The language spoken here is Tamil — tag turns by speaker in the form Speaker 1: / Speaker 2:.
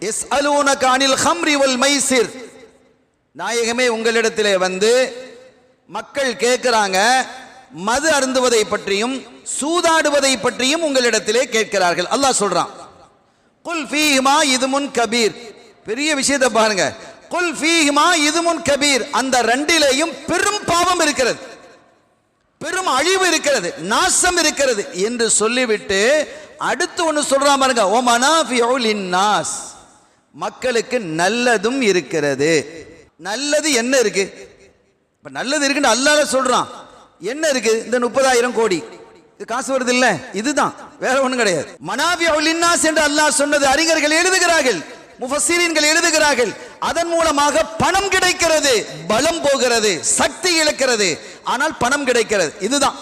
Speaker 1: எஸ் அனில் ஹம்ரி வல் மைசிர். நாயகமே உங்களிடத்திலே வந்து மக்கள் கேட்கிறாங்க மது அருந்துவதை பற்றியும் சூதாடுவதை பற்றியும் உங்களிடத்திலே கேட்கிறார்கள். அல்லாஹ் சொல்றான். குல் ஃபீஹிமா இதுமுன் கபீர். பெரிய விஷயத்தை பாருங்க. குல் ஃபீஹிமா இதுமுன் கபீர். அந்த ரெண்டிலேயும் பெரும் பாவம் இருக்கிறது. பெரும் அழிவு இருக்கிறது. நாசம் இருக்கிறது. என்று சொல்லிவிட்டு அடுத்து ஒன்று சொல்றான் பாருங்க. ஓ மனாஃபியுல் நாஸ் மக்களுக்கு நல்லதும் இருக்கிறது. நல்லது என்ன இருக்கு? இப்ப நல்லது இருக்குன்னு அல்லாத சொல்றான். என்ன இருக்கு? இந்த முப்பதாயிரம் கோடி. இது காசு வருது இல்ல? இதுதான். வேற ஒண்ணும் கிடையாது. மனாஃபியுல் இன்னாஸ் என்று அல்லாஹ் சொன்னது அறிஞர்கள் எழுதுகிறார்கள். முஃபஸ்ஸீரீன்கள் எழுதுகிறார்கள். அதன் மூலமாக பணம் கிடைக்கிறது. பலம் போகிறது. சக்தி இழக்கிறது. ஆனால் பணம் கிடைக்கிறது. இதுதான்.